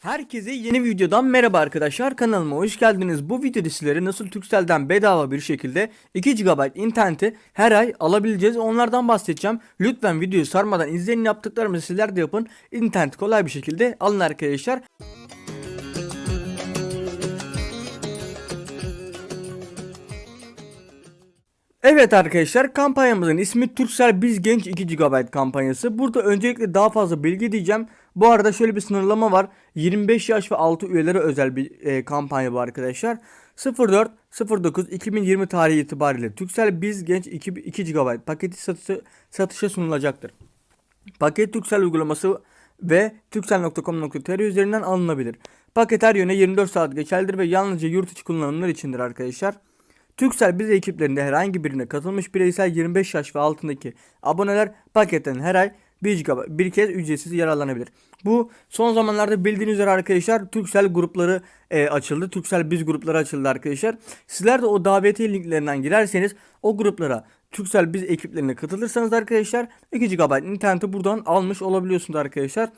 Herkese yeni videodan merhaba arkadaşlar kanalıma hoş geldiniz. Bu videoda sizlere nasıl Turkcell'den bedava bir şekilde 2 GB interneti her ay alabileceğiz onlardan bahsedeceğim. Lütfen videoyu sarmadan izleyin yaptıklarımı sizler de yapın. İnternet kolay bir şekilde alın arkadaşlar. Evet arkadaşlar kampanyamızın ismi Turkcell Biz Genç 2 GB kampanyası. Burada öncelikle daha fazla bilgi diyeceğim. Bu arada şöyle bir sınırlama var. 25 yaş ve altı üyelere özel bir e, kampanya bu arkadaşlar. 04 09 2020 tarihi itibariyle Turkcell Biz Genç 2, 2 GB paketi satışı, satışa sunulacaktır. Paket Turkcell uygulaması ve turkcell.com.tr üzerinden alınabilir. Paket her yöne 24 saat geçerlidir ve yalnızca yurt içi kullanımlar içindir arkadaşlar. Turkcell biz ekiplerinde herhangi birine katılmış bireysel 25 yaş ve altındaki aboneler paketten her ay 1 GB bir kez ücretsiz yararlanabilir. Bu son zamanlarda bildiğiniz üzere arkadaşlar Turkcell grupları e, açıldı. Turkcell biz grupları açıldı arkadaşlar. Sizler de o davetiye linklerinden girerseniz o gruplara Turkcell biz ekiplerine katılırsanız arkadaşlar 2 GB interneti buradan almış olabiliyorsunuz arkadaşlar.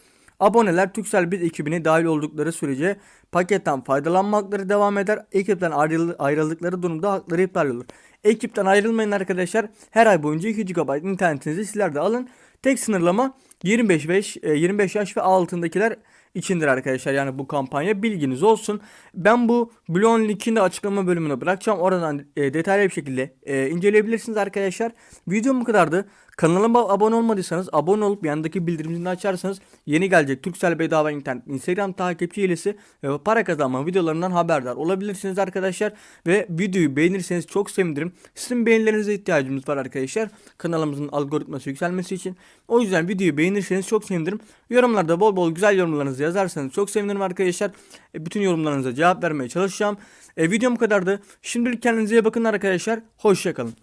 Aboneler Turkcell Biz ekibine dahil oldukları sürece paketten faydalanma hakları devam eder. Ekipten ayrıl- ayrıldıkları durumda hakları iptal olur. Ekipten ayrılmayın arkadaşlar. Her ay boyunca 2 GB internetinizi sizler de alın. Tek sınırlama 25 yaş, e, 25 yaş ve altındakiler içindir arkadaşlar. Yani bu kampanya bilginiz olsun. Ben bu bloğun linkini de açıklama bölümüne bırakacağım. Oradan e, detaylı bir şekilde e, inceleyebilirsiniz arkadaşlar. Videom bu kadardı. Kanalıma abone olmadıysanız abone olup yanındaki bildirim zilini açarsanız yeni gelecek Turkcell bedava internet Instagram takipçi hilesi ve para kazanma videolarından haberdar olabilirsiniz arkadaşlar. Ve videoyu beğenirseniz çok sevinirim. Sizin beğenilerinize ihtiyacımız var arkadaşlar. Kanalımızın algoritması yükselmesi için. O yüzden videoyu beğenirseniz çok sevinirim. Yorumlarda bol bol güzel yorumlarınızı yazarsanız çok sevinirim arkadaşlar. E, bütün yorumlarınıza cevap vermeye çalışacağım. E, videom kadardı. Şimdilik kendinize iyi bakın arkadaşlar. Hoşçakalın.